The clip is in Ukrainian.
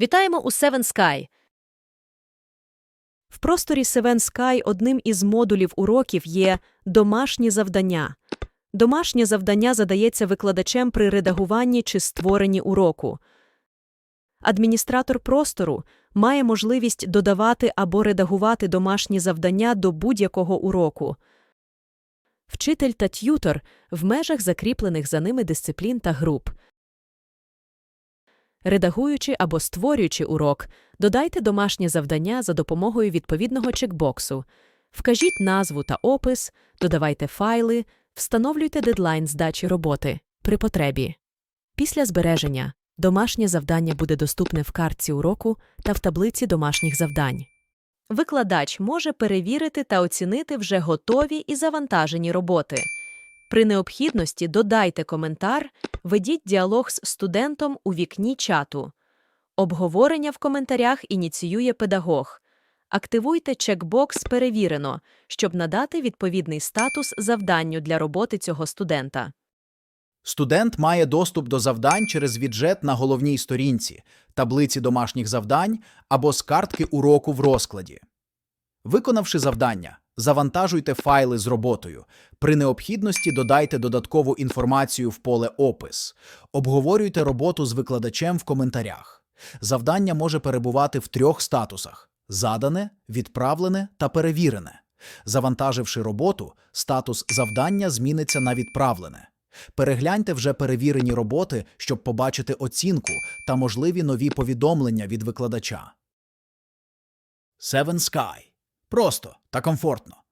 Вітаємо у Seven Sky. В просторі Seven Sky одним із модулів уроків є домашні завдання. Домашнє завдання задається викладачем при редагуванні чи створенні уроку. Адміністратор простору має можливість додавати або редагувати домашні завдання до будь-якого уроку. Вчитель та т'ютор в межах закріплених за ними дисциплін та груп. Редагуючи або створюючи урок, додайте домашнє завдання за допомогою відповідного чекбоксу. Вкажіть назву та опис, додавайте файли, встановлюйте дедлайн здачі роботи при потребі. Після збереження домашнє завдання буде доступне в картці уроку та в таблиці домашніх завдань. Викладач може перевірити та оцінити вже готові і завантажені роботи. При необхідності додайте коментар, ведіть діалог з студентом у вікні чату. Обговорення в коментарях ініціює педагог. Активуйте чекбокс Перевірено, щоб надати відповідний статус завданню для роботи цього студента. Студент має доступ до завдань через віджет на головній сторінці, таблиці домашніх завдань або з картки уроку в розкладі. Виконавши завдання, завантажуйте файли з роботою. При необхідності додайте додаткову інформацію в поле Опис. Обговорюйте роботу з викладачем в коментарях. Завдання може перебувати в трьох статусах: задане, відправлене та перевірене. Завантаживши роботу, статус завдання зміниться на відправлене. Перегляньте вже перевірені роботи, щоб побачити оцінку та можливі нові повідомлення від викладача. Seven Sky. Просто та комфортно.